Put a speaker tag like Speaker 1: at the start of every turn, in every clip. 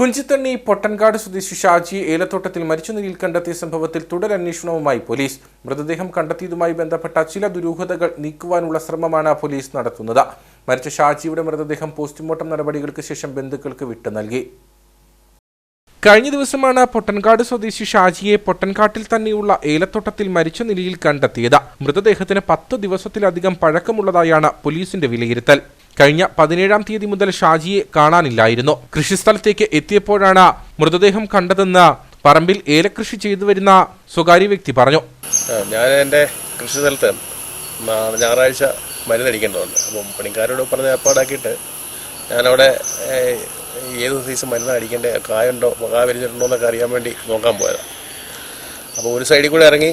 Speaker 1: കുഞ്ചിത്തണ്ണി പൊട്ടൻകാട് സ്വദേശി ഷാജി ഏലത്തോട്ടത്തിൽ മരിച്ച നിലയിൽ കണ്ടെത്തിയ സംഭവത്തിൽ തുടരന്വേഷണവുമായി പോലീസ്. മൃതദേഹം കണ്ടെത്തിയതുമായി ബന്ധപ്പെട്ട ചില ദുരൂഹതകൾ നീക്കുവാനുള്ള ശ്രമമാണ് പോലീസ് നടത്തുന്നത്. മരിച്ച ഷാജിയുടെ മൃതദേഹം പോസ്റ്റ്മോർട്ടം നടപടികൾക്ക് ശേഷം ബന്ധുക്കൾക്ക് വിട്ടു നൽകി. കഴിഞ്ഞ ദിവസമാണ് പൊട്ടൻകാട് സ്വദേശി ഷാജിയെ പൊട്ടൻകാട്ടിൽ തന്നെയുള്ള ഏലത്തോട്ടത്തിൽ മരിച്ച നിലയിൽ കണ്ടെത്തിയത്. മൃതദേഹത്തിന് പത്ത് ദിവസത്തിലധികം പഴക്കമുള്ളതായാണ് പോലീസിന്റെ വിലയിരുത്തൽ. കഴിഞ്ഞ പതിനേഴാം തീയതി മുതൽ ഷാജിയെ കാണാനില്ലായിരുന്നു. കൃഷിസ്ഥലത്തേക്ക് എത്തിയപ്പോഴാണ് മൃതദേഹം കണ്ടതെന്ന് പറമ്പിൽ ഏലകൃഷി ചെയ്തു വരുന്ന സ്വകാര്യ വ്യക്തി പറഞ്ഞു.
Speaker 2: ഞാൻ എന്റെ കൃഷി സ്ഥലത്ത് നാ- ഞായറാഴ്ച മരുന്ന് അടിക്കേണ്ടതുണ്ട് അപ്പം പണിക്കാരോട് പറഞ്ഞ് ഏർപ്പാടാക്കിയിട്ട് ഞാനവിടെ ഏത് സൈസ് മരുന്ന് അടിക്കേണ്ട കായുണ്ടോ കായ വരിഞ്ഞിട്ടുണ്ടോ എന്നൊക്കെ അറിയാൻ വേണ്ടി നോക്കാൻ പോയതാണ് അപ്പോൾ ഒരു സൈഡിൽ കൂടെ ഇറങ്ങി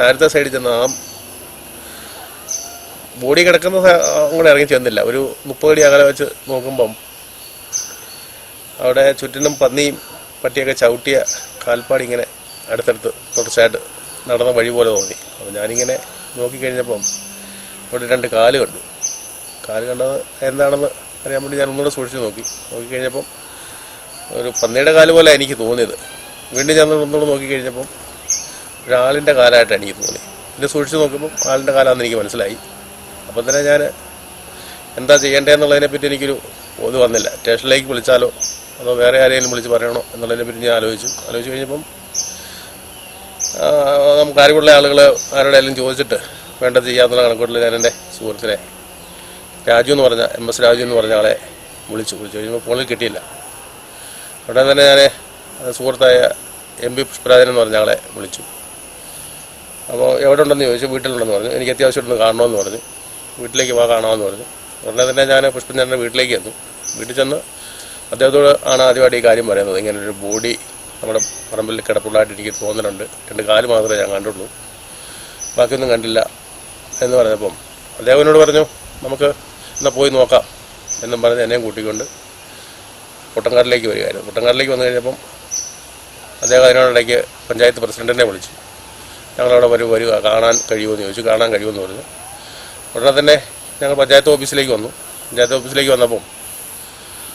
Speaker 2: താഴത്തെ സൈഡിൽ ചെന്ന് ആ ബോഡി കിടക്കുന്ന അങ്ങോട്ട് ഇറങ്ങി ചെന്നില്ല. ഒരു മുപ്പത് അടി അകലെ വെച്ച് നോക്കുമ്പം അവിടെ ചുറ്റിനും പന്നിയും പട്ടിയൊക്കെ ചവിട്ടിയ കാൽപ്പാടി ഇങ്ങനെ അടുത്തടുത്ത് തുടർച്ചയായിട്ട് നടന്ന വഴി പോലെ തോന്നി. അപ്പോൾ ഞാനിങ്ങനെ നോക്കിക്കഴിഞ്ഞപ്പം അവിടെ രണ്ട് കാൽ കണ്ടു. കാൽ കണ്ടത് എന്താണെന്ന് അറിയാൻ വേണ്ടി ഞാൻ ഒന്നുകൂടെ സൂക്ഷിച്ച് നോക്കി. നോക്കിക്കഴിഞ്ഞപ്പം ഒരു പന്നിയുടെ കാൽ പോലെ എനിക്ക് തോന്നിയത്. വീണ്ടും ഞാൻ ഒന്നുകൂടെ നോക്കിക്കഴിഞ്ഞപ്പം ഒരാളിന്റെ കാലായിട്ടാണ് എനിക്ക് തോന്നി പിന്നെ സൂക്ഷിച്ച് നോക്കുമ്പോൾ ആളിന്റെ കാലാണെന്ന് എനിക്ക് മനസ്സിലായി. അപ്പം തന്നെ ഞാൻ എന്താ ചെയ്യേണ്ടതെന്നുള്ളതിനെ പറ്റി എനിക്കൊരു ഇത് വന്നില്ല. സ്റ്റേഷനിലേക്ക് വിളിച്ചാലോ? അതോ വേറെ ആരെങ്കിലും വിളിച്ച് പറയണോ എന്നുള്ളതിനെപ്പറ്റി ഞാൻ ആലോചിച്ചു. ആലോചിച്ച് കഴിഞ്ഞപ്പം നമുക്ക് അറിവുള്ള ആളുകൾ ആരോടെങ്കിലും ചോദിച്ചിട്ട് വേണ്ട ചെയ്യാന്നുള്ള കണക്കൂട്ടിൽ ഞാൻ എന്റെ സുഹൃത്തിനെ രാജു എന്ന് പറഞ്ഞ എം എസ് രാജു എന്ന് പറഞ്ഞ ആളെ വിളിച്ചു. വിളിച്ചു കഴിഞ്ഞപ്പോൾ ഫോണിൽ കിട്ടിയില്ല. ഉടനെ തന്നെ ഞാൻ സുഹൃത്തായ എം പി പുഷ്പരാജൻ എന്ന് പറഞ്ഞ ആളെ വിളിച്ചു. അപ്പോൾ എവിടെ ഉണ്ടെന്ന് ചോദിച്ചു? വീട്ടിലുണ്ടെന്ന് പറഞ്ഞു. എനിക്ക് അത്യാവശ്യമായിട്ടൊന്ന് കാണണമെന്ന് പറഞ്ഞു. വീട്ടിലേക്ക് വാ കാണാമെന്ന് പറഞ്ഞു. ഉടനെ തന്നെ ഞാൻ പുഷ്പചന്ദ്രന്റെ വീട്ടിലേക്ക് എത്തും. വീട്ടിൽ ചെന്ന് അദ്ദേഹത്തോട് ആണ് ആദ്യമായിട്ട് ഈ കാര്യം പറയുന്നത്. ഇങ്ങനെ ഒരു ബോഡി നമ്മുടെ പറമ്പിൽ കിടപ്പുള്ളതായിട്ട് എനിക്ക് തോന്നുന്നുണ്ട് രണ്ട് കാൽ മാത്രമേ ഞാൻ കണ്ടുള്ളൂ. ബാക്കിയൊന്നും കണ്ടില്ല എന്ന് പറഞ്ഞപ്പം അദ്ദേഹം എന്നോട് പറഞ്ഞു നമുക്ക് എന്നാൽ പോയി നോക്കാം എന്നും പറഞ്ഞ് എന്നെയും കൂട്ടിക്കൊണ്ട് പൊട്ടങ്കാട്ടിലേക്ക് വരികയായിരുന്നു. പൊട്ടങ്കാട്ടിലേക്ക് വന്നു കഴിഞ്ഞപ്പം അദ്ദേഹം അതിനോടിടയ്ക്ക് പഞ്ചായത്ത് പ്രസിഡന്റിനെ വിളിച്ചു. ഞങ്ങളവിടെ വരും വരിക കാണാൻ കഴിയുമെന്ന് ചോദിച്ചു. കാണാൻ കഴിയുമെന്ന് പറഞ്ഞു. ഉടനെ തന്നെ ഞങ്ങൾ പഞ്ചായത്ത് ഓഫീസിലേക്ക് വന്നു. പഞ്ചായത്ത് ഓഫീസിലേക്ക് വന്നപ്പം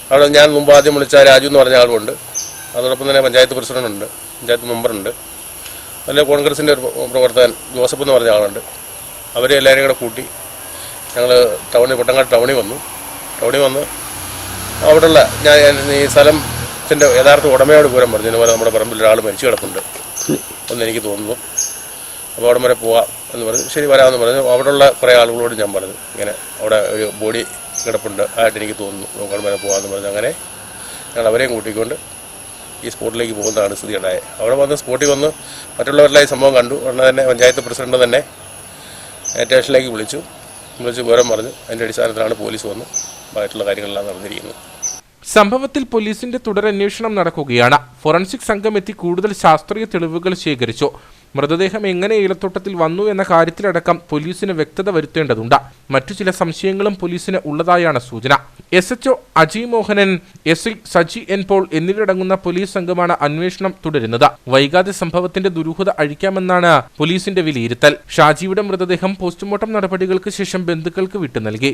Speaker 2: അവിടെ ഞാൻ മുമ്പ് ആദ്യം വിളിച്ച രാജു എന്ന് പറഞ്ഞ ആളുമുണ്ട് അതോടൊപ്പം തന്നെ പഞ്ചായത്ത് പ്രസിഡന്റ് ഉണ്ട് പഞ്ചായത്ത് മെമ്പറുണ്ട്. അതിൽ കോൺഗ്രസിന്റെ ഒരു പ്രവർത്തകൻ ജോസഫ് എന്ന് പറഞ്ഞ ആളുണ്ട്. അവരെ എല്ലാവരെയും കൂടെ കൂട്ടി ഞങ്ങൾ ടൗണിൽ പൊട്ടങ്ങാട് ടൗണിൽ വന്നു. ടൗണിൽ വന്ന് അവിടെയുള്ള ഞാൻ ഈ സ്ഥലത്തിന്റെ യഥാർത്ഥ ഉടമയോട് പൂരം പറഞ്ഞു. ഇതുപോലെ നമ്മുടെ പറമ്പിൽ ഒരാൾ മരിച്ചു കിടപ്പുണ്ട്. എന്ന് എനിക്ക് തോന്നുന്നു. അപ്പോൾ അവിടെ വരെ പോകാം എന്ന് പറഞ്ഞു ശരി വരാമെന്ന് പറഞ്ഞു അവിടെയുള്ള കുറേ ആളുകളോട് ഞാൻ പറഞ്ഞു. ഇങ്ങനെ അവിടെ ഒരു ബോഡി കിടപ്പുണ്ട്. ആയിട്ട് എനിക്ക് തോന്നുന്നു. നമുക്ക് വരെ പോകാമെന്ന് പറഞ്ഞു അങ്ങനെ ഞങ്ങൾ അവരെയും കൂട്ടിക്കൊണ്ട് ഈ സ്പോട്ടിലേക്ക് പോകുന്നതാണ് സ്ഥിതി ഉണ്ടായത് അവിടെ വന്ന് സ്പോട്ടിൽ വന്ന് മറ്റുള്ളവരെല്ലാം ഈ സംഭവം കണ്ടു. ഉടനെ തന്നെ പഞ്ചായത്ത് പ്രസിഡന്റ് തന്നെ സ്റ്റേഷനിലേക്ക് വിളിച്ചു. വിളിച്ച് വിവരം പറഞ്ഞു. അതിന്റെ അടിസ്ഥാനത്തിലാണ് പോലീസ് വന്ന് ബാക്കിയുള്ള കാര്യങ്ങളെല്ലാം നടന്നിരിക്കുന്നത്.
Speaker 1: സംഭവത്തിൽ പോലീസിന്റെ തുടരന്വേഷണം നടക്കുകയാണ്. ഫോറൻസിക് സംഘം എത്തി കൂടുതൽ ശാസ്ത്രീയ തെളിവുകൾ ശേഖരിച്ചു. മൃതദേഹം എങ്ങനെ ഏലത്തോട്ടത്തിൽ വന്നു എന്ന കാര്യത്തിലടക്കം പോലീസിന് വ്യക്തത വരുത്തേണ്ടതുണ്ട്. മറ്റു ചില സംശയങ്ങളും പോലീസിന് ഉള്ളതായാണ് സൂചന. S HO Ajay Mohanan S I Saji N Paul എന്നിവരടങ്ങുന്ന പോലീസ് സംഘമാണ് അന്വേഷണം തുടരുന്നത്. വൈകാതെ സംഭവത്തിന്റെ ദുരൂഹത അഴിക്കാമെന്നാണ് പോലീസിന്റെ വിലയിരുത്തൽ. ഷാജിയുടെ മൃതദേഹം പോസ്റ്റ്മോർട്ടം നടപടികൾക്ക് ശേഷം ബന്ധുക്കൾക്ക് വിട്ടു നൽകി